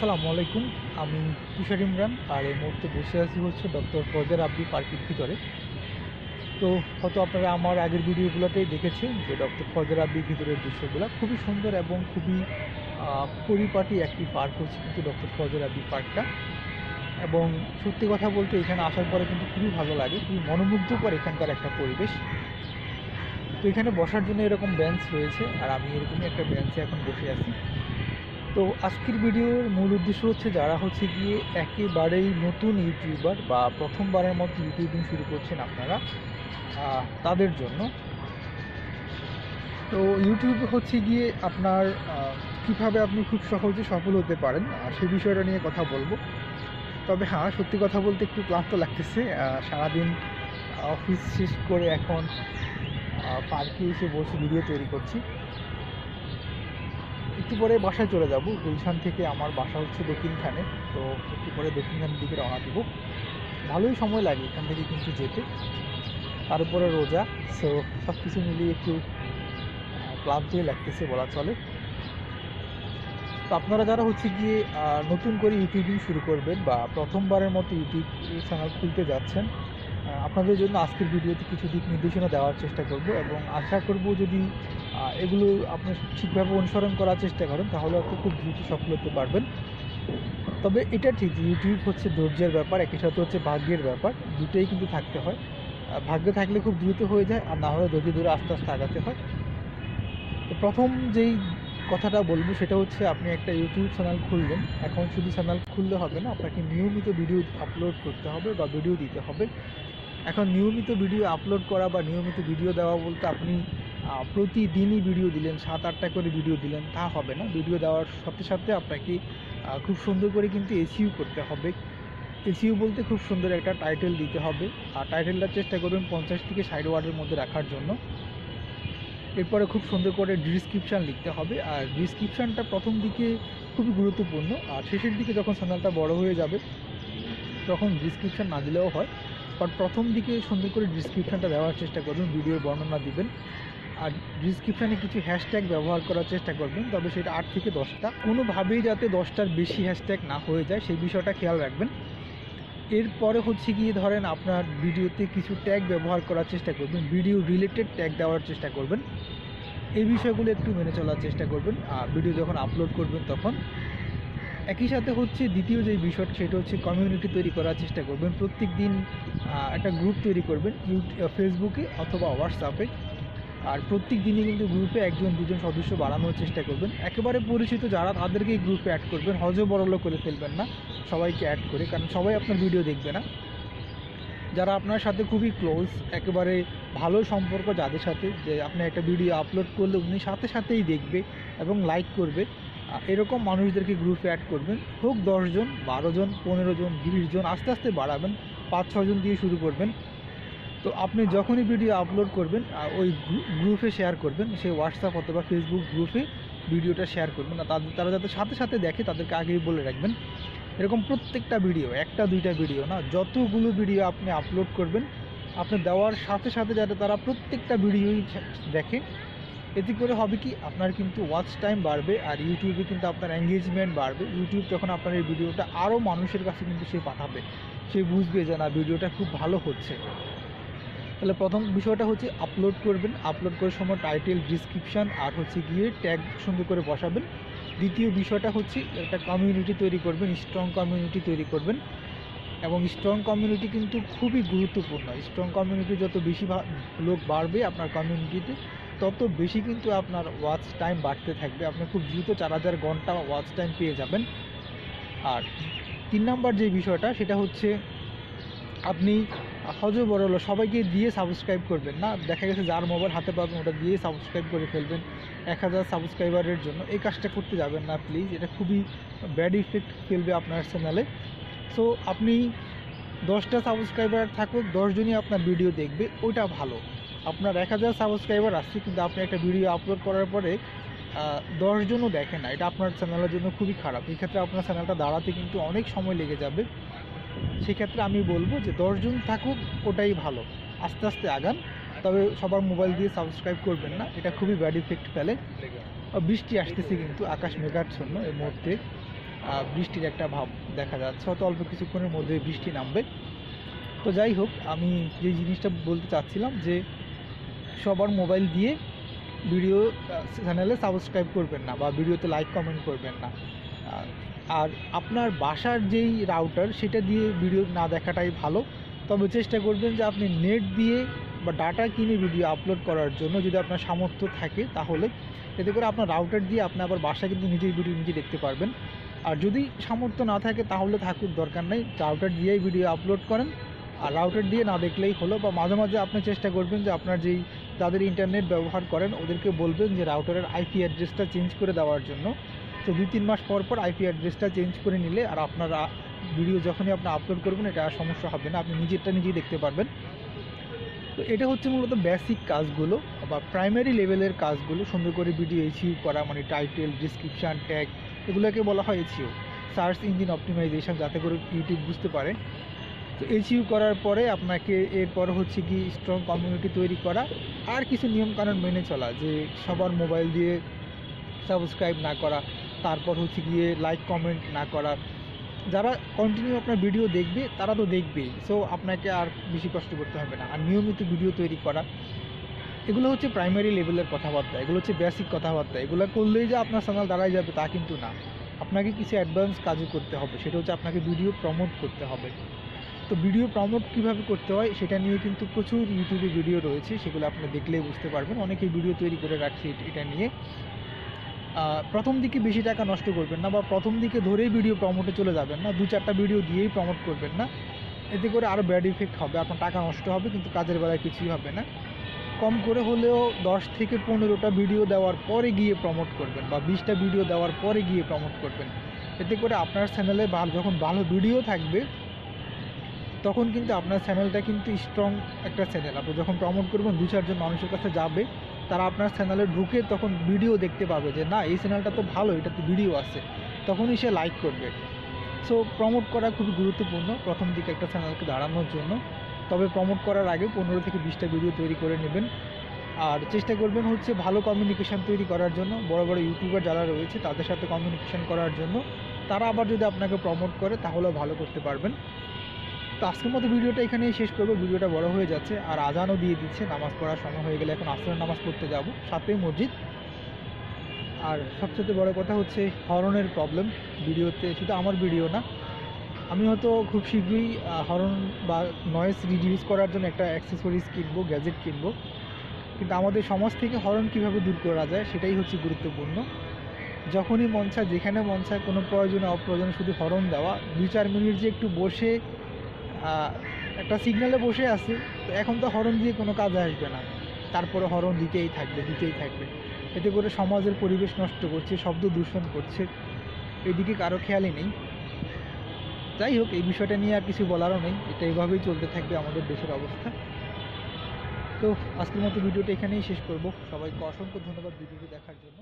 আসসালামু আলাইকুম। আমি তুষার ইমরান আর এই মুহূর্তে বসে আছি হচ্ছে ডক্টর ফজর আব্দি পার্কের ভিতরে। তো হয়তো আপনারা আমার আগের ভিডিওগুলোতেই দেখেছেন যে ডক্টর ফজর আব্দির ভিতরের দৃশ্যগুলো খুবই সুন্দর এবং খুবই পরিপাটি একটি পার্ক হচ্ছে কিন্তু ডক্টর ফজর আব্দি পার্কটা। এবং সত্যি কথা বলতে এখানে আসার পরে কিন্তু খুবই ভালো লাগে, খুবই মনোমুগ্ধকর এখানকার একটা পরিবেশ। তো এখানে বসার জন্য এরকম বেঞ্চ রয়েছে আর আমি এরকমই একটা বেঞ্চে এখন বসে আছি। তো আজকের ভিডিওর মূল উদ্দেশ্য হচ্ছে যারা হচ্ছে গিয়ে একেবারেই নতুন ইউটিউবার বা প্রথমবারের মতো ইউটিউবিং শুরু করছেন আপনারা তাদের জন্য। তো ইউটিউব হচ্ছে গিয়ে আপনার কীভাবে আপনি খুব সহজে সফল হতে পারেন সেই বিষয়টা নিয়ে কথা বলব। তবে হ্যাঁ সত্যি কথা বলতে একটু ক্লান্ত লাগতেছে সারাদিন অফিস শেষ করে এখন পার্কে এসে বসে ভিডিও তৈরি করছি। একটু পরে বাসায় চলে যাব। গুলশান থেকে আমার বাসা হচ্ছে দক্ষিণখানে, তো একটু পরে দক্ষিণখানের দিকে রওনা দিব। ভালোই সময় লাগে এখান থেকে কিন্তু যেতে। তার উপরে রোজা সো সব কিছু মিলিয়ে একটু ক্লান্তই লাগতেছে বলা চলে। তো আপনারা যারা হচ্ছে গিয়ে নতুন করে ইউটিউবিং শুরু করবেন বা প্রথমবারের মতো ইউটিউব চ্যানেল খুলতে যাচ্ছেন আপনাদের জন্য আজকের ভিডিওতে কিছু দিক নির্দেশনা দেওয়ার চেষ্টা করব এবং আশা করব যদি এগুলো আপনি ঠিকভাবে অনুসরণ করার চেষ্টা করেন, তাহলে আপনি খুব দ্রুত সফল হতে পারবেন। তবে এটা ঠিক ইউটিউব হচ্ছে ধৈর্যের ব্যাপার, একই সাথে হচ্ছে ভাগ্যের ব্যাপার, দুটোই কিন্তু থাকতে হয়। ভাগ্য থাকলে খুব দ্রুত হয়ে যায়, আর না হলে ধৈর্য ধরে আস্তে আস্তে আগাতে হয়। তো প্রথম যেই কথাটা বলব, সেটা হচ্ছে আপনি একটা ইউটিউব চ্যানেল খুলবেন এখন শুধু চ্যানেল খুললে হবে না, আপনাকে নিয়মিত ভিডিও আপলোড করতে হবে বা ভিডিও দিতে হবে। এখন নিয়মিত ভিডিও আপলোড করা বা নিয়মিত ভিডিও দেওয়া বলতে আপনি প্রতিদিনই ভিডিও দিলেন, সাত আটটা করে ভিডিও দিলেন, তা হবে না। ভিডিও দেওয়ার সাথে সাথে আপনাকে খুব সুন্দর করে কিন্তু এসিউ করতে হবে। এসিউ বলতে খুব সুন্দর একটা টাইটেল দিতে হবে। আর টাইটেলটা চেষ্টা করবেন পঞ্চাশ থেকে ষাট ওয়ার্ডের মধ্যে রাখার জন্য। এরপরে খুব সুন্দর করে ডিসক্রিপশান লিখতে হবে। আর ডিসক্রিপশানটা প্রথম দিকে খুবই গুরুত্বপূর্ণ। আর শেষের দিকে যখন চ্যানেলটা বড় হয়ে যাবে, তখন ডিসক্রিপশান না দিলেও হয়। বাট প্রথম দিকে সুন্দর করে ডিসক্রিপশানটা দেওয়ার চেষ্টা করবেন ভিডিওর বর্ণনা দিবেন। আর ডিসক্রিপশানে কিছু হ্যাশট্যাগ ব্যবহার করার চেষ্টা করবেন, তবে সেটা আট থেকে দশটা। কোনোভাবেই যাতে দশটার বেশি হ্যাশট্যাগ না হয়ে যায়, সেই বিষয়টা খেয়াল রাখবেন। এরপরে হচ্ছে গিয়ে ধরেন আপনার ভিডিওতে কিছু ট্যাগ ব্যবহার করার চেষ্টা করবেন ভিডিও রিলেটেড ট্যাগ দেওয়ার চেষ্টা করবেন। এই বিষয়গুলো একটু মেনে চলার চেষ্টা করবেন। আর ভিডিও যখন আপলোড করবেন তখন একই সাথে হচ্ছে দ্বিতীয় যে বিষয়টা, সেটা হচ্ছে কমিউনিটি তৈরি করার চেষ্টা করবেন। প্রত্যেক দিন একটা গ্রুপ তৈরি করবেন ফেসবুকে অথবা হোয়াটসঅ্যাপে আর প্রত্যেক দিনই কিন্তু গ্রুপে একজন, দুজন সদস্য বাড়ানোর চেষ্টা করবেন। একেবারে পরিচিত যারা, তাদেরকেই গ্রুপে অ্যাড করবেন। হজ বড়লো করে ফেলবেন না। সবাইকে অ্যাড করে, কারণ সবাই আপনার ভিডিও দেখবে না। যারা আপনার সাথে খুবই ক্লোজ একেবারে ভালো সম্পর্ক যাদের সাথে, যে আপনি একটা ভিডিও আপলোড করলে উনি সাথে সাথেই দেখবে এবং লাইক করবে। এরকম মানুষদেরকে গ্রুপে অ্যাড করবেন। হোক দশজন বারো জন, পনেরো জন, বিশ জন, আস্তে আস্তে বাড়াবেন, পাঁচ ছজন দিয়ে শুরু করবেন। তো আপনি যখনই ভিডিও আপলোড করবেন ওই গ্রুপে শেয়ার করবেন, সে হোয়াটসঅ্যাপ অথবা ফেসবুক গ্রুপে ভিডিওটা শেয়ার করবেন। আর তাদের, তারা যাতে সাথে সাথে দেখে, তাদেরকে আগেই বলে রাখবেন। এরকম প্রত্যেকটা ভিডিও একটা, দুইটা ভিডিও না, যতগুলো ভিডিও আপনি আপলোড করবেন, আপনি দেওয়ার সাথে সাথে যাতে তারা প্রত্যেকটা ভিডিওই দেখে এতে করে হবে কি, আপনার কিন্তু ওয়াচ টাইম বাড়বে আর ইউটিউবে কিন্তু আপনার এঙ্গেজমেন্ট বাড়বে। ইউটিউব তখন আপনার এই ভিডিওটা আরও মানুষের কাছে কিন্তু সে পাঠাবে, সে বুঝবে যে না, ভিডিওটা খুব ভালো হচ্ছে। তাহলে প্রথম বিষয়টা হচ্ছে আপলোড করবেন। আপলোড করার সময় টাইটেল ডিসক্রিপশান আর হচ্ছে গিয়ে ট্যাগ সুন্দর করে বসাবেন। দ্বিতীয় বিষয়টা হচ্ছে একটা কমিউনিটি তৈরি করবেন স্ট্রং কমিউনিটি তৈরি করবেন। এবং স্ট্রং কমিউনিটি কিন্তু খুবই গুরুত্বপূর্ণ। স্ট্রং কমিউনিটি যত বেশি লোক বাড়বে আপনার কমিউনিটিতে তত বেশি কিন্তু আপনার ওয়াচ টাইম বাড়তে থাকবে। আপনি খুব দ্রুত চার হাজার ঘণ্টা ওয়াচ টাইম পেয়ে যাবেন। আর তিন নাম্বার যে বিষয়টা, সেটা হচ্ছে আপনি হজ বড় হলো, সবাইকে দিয়ে সাবস্ক্রাইব করবেন না? দেখা গেছে যার মোবাইল হাতে পাবেন, ওটা দিয়ে সাবস্ক্রাইব করে ফেলবেন এক হাজার সাবস্ক্রাইবারের জন্য। এই কাজটা করতে যাবেন না প্লিজ এটা খুবই ব্যাড ইফেক্ট ফেলবে আপনার চ্যানেলে সো আপনি দশটা সাবস্ক্রাইবার থাকুক, দশজনই আপনার ভিডিও দেখবে, ওইটা ভালো। আপনার এক হাজার সাবস্ক্রাইবার আসছে, কিন্তু আপনি একটা ভিডিও আপলোড করার পরে দশজনও দেখে না। এটা আপনার চ্যানেলের জন্য খুবই খারাপ। এই ক্ষেত্রে আপনার চ্যানেলটা দাঁড়াতে কিন্তু অনেক সময় লেগে যাবে। সেক্ষেত্রে আমি বলব যে, দশজন থাকুক, ওটাই ভালো। আস্তে আস্তে আগান। তবে সবার মোবাইল দিয়ে সাবস্ক্রাইব করবেন না। এটা খুবই ব্যাড ইফেক্ট ফেলে। বৃষ্টি আসতেছে কিন্তু, আকাশ মেঘাচ্ছন্ন এই মুহূর্তে। বৃষ্টির একটা ভাব দেখা যাচ্ছে। হয়তো অল্প কিছুক্ষণের মধ্যে বৃষ্টি নামবে। তো যাই হোক, আমি যে জিনিসটা বলতে চাচ্ছিলাম যে সবার মোবাইল দিয়ে ভিডিও চ্যানেলে সাবস্ক্রাইব করবেন না বা ভিডিওতে লাইক কমেন্ট করবেন না। আর আপনার বাসার যেই রাউটার সেটা দিয়ে ভিডিও না দেখাটাই ভালো। তবে চেষ্টা করবেন যে আপনি নেট দিয়ে বা ডাটা কিনে ভিডিও আপলোড করার জন্য যদি আপনার সামর্থ্য থাকে তাহলে। এতে করে আপনার রাউটার দিয়ে আপনি আবার বাসা কিন্তু নিজের ভিডিও নিজে দেখতে পারবেন। আর যদি সামর্থ্য না থাকে তাহলে থাকুক, দরকার নেই। রাউটার দিয়েই ভিডিও আপলোড করেন। আর রাউটার দিয়ে না দেখলেই হলো বা মাঝে মাঝে আপনি চেষ্টা করবেন যে আপনার যেই যাদের ইন্টারনেট ব্যবহার করেন, ওদেরকে বলবেন যে রাউটারের আইপি অ্যাড্রেসটা চেঞ্জ করে দেওয়ার জন্য। তো দুই তিন মাস পর পর আইপি অ্যাড্রেসটা চেঞ্জ করে নিলে আর আপনার ভিডিও যখনই আপনি আপলোড করবেন, এটা আর সমস্যা হবে না, আপনি নিজেরটা নিজেই দেখতে পারবেন। তো এটা হচ্ছে মূলত বেসিক কাজগুলো বা প্রাইমারি লেভেলের কাজগুলো, সুন্দর করে ভিডিও এইচইউ করা মানে টাইটেল ডিসক্রিপশান ট্যাগ এগুলোকে বলা হয় এসিও সার্চ ইঞ্জিন অপটিমাইজেশন যাতে করে ইউটিউব বুঝতে পারে। তো এইচইউ করার পরে আপনাকে এরপর হচ্ছে কি স্ট্রং কমিউনিটি তৈরি করা আর কিছু নিয়মকানুন মেনে চলা, যে সবার মোবাইল দিয়ে সাবস্ক্রাইব না করা, তারপর হচ্ছে গিয়ে লাইক কমেন্ট না করা। যারা কন্টিনিউ আপনার ভিডিও দেখবে, তারা তো দেখবেই। সো আপনাকে আর বেশি কষ্ট করতে হবে না। আর নিয়মিত ভিডিও তৈরি করা, এগুলো হচ্ছে প্রাইমারি লেভেলের কথাবার্তা, এগুলো হচ্ছে বেসিক কথাবার্তা। এগুলো করলেই যে আপনার চ্যানেল দাঁড়ায় যাবে, তা কিন্তু না। আপনাকে কিছু অ্যাডভান্স কাজও করতে হবে। সেটা হচ্ছে আপনাকে ভিডিও প্রমোট করতে হবে। তো ভিডিও প্রমোট কীভাবে করতে হয় সেটা নিয়ে কিন্তু প্রচুর ইউটিউবে ভিডিও রয়েছে, সেগুলো আপনি দেখলেই বুঝতে পারবেন। অনেকে ভিডিও তৈরি করে রাখছে এটা নিয়ে। প্রথম দিকে বেশি টাকা নষ্ট করবেন না বা প্রথম দিকে ধরেই ভিডিও প্রমোটে চলে যাবেন না, দু চারটা ভিডিও দিয়েই প্রমোট করবেন না। এতে করে আরও ব্যাড ইফেক্ট হবে, আপনার টাকা নষ্ট হবে কিন্তু কাজের বেলায় কিছুই হবে না। কম করে হলেও দশ থেকে পনেরোটা ভিডিও দেওয়ার পরে গিয়ে প্রমোট করবেন বা বিশটা ভিডিও দেওয়ার পরে গিয়ে প্রমোট করবেন। এতে করে আপনার চ্যানেলে ভালো যখন ভালো ভিডিও থাকবে তখন কিন্তু আপনার চ্যানেলটা কিন্তু স্ট্রং একটা চ্যানেল আপনি যখন প্রমোট করবেন, দু চারজন মানুষের কাছে যাবে, তারা আপনার চ্যানেলে ঢুকে তখন ভিডিও দেখতে পাবে যে, না, এই চ্যানেলটা তো ভালো, এটাতে ভিডিও আছে। তখনই সে লাইক করবে। সো প্রমোট করা খুবই গুরুত্বপূর্ণ, প্রথম দিকে একটা চ্যানেলকে দাঁড়ানোর জন্য। তবে প্রমোট করার আগে পনেরো থেকে বিশটা ভিডিও তৈরি করে নেবেন। আর চেষ্টা করবেন হচ্ছে ভালো কমিউনিকেশান তৈরি করার জন্য। বড় বড় ইউটিউবার যারা রয়েছে, তাদের সাথে কমিউনিকেশান করার জন্য। তারা আবার যদি আপনাকে প্রমোট করে, তাহলেও ভালো করতে পারবেন। তো আজকের মতো ভিডিওটা এখানেই শেষ করব। ভিডিওটা বড় হয়ে যাচ্ছে আর আজানও দিয়ে দিচ্ছে। নামাজ পড়ার সময় হয়ে গেলে এখন আসরের নামাজ পড়তে যাব সাথেই মসজিদ। আর সবচেয়ে বড় কথা হচ্ছে হরনের প্রবলেম ভিডিওতে শুধু আমার ভিডিও না, আমি হয়তো খুব শীঘ্রই হরন বা নয়েজ রিডিউস করার জন্য একটা অ্যাক্সেসরিজ কিনবো গ্যাজেট কিনবো। কিন্তু আমাদের সমাজ থেকে হরন কীভাবে দূর করা যায় সেটাই হচ্ছে গুরুত্বপূর্ণ। যখনই মন চায়, যেখানে মন চায়, কোনো প্রয়োজনে অপ্রয়োজনে শুধু হরন দেওয়া। দুই চার মিনিট যে একটু বসে একটা সিগন্যালে বসে আছে, তো এখন তো হরণ দিয়ে কোনো কাজে আসবে না। তারপরে হরণ দিতেই থাকবে দিতেই থাকবে। এতে করে সমাজের পরিবেশ নষ্ট করছে, শব্দ দূষণ করছে। এদিকে কারও খেয়ালই নেই। যাই হোক, এই বিষয়টা নিয়ে আর কিছু বলারও নেই। এটা এইভাবেই চলতে থাকবে আমাদের দেশের অবস্থা। তো আজকের মতো ভিডিওটা এখানেই শেষ করব। সবাইকে অসংখ্য ধন্যবাদ ভিডিওটি দেখার জন্য।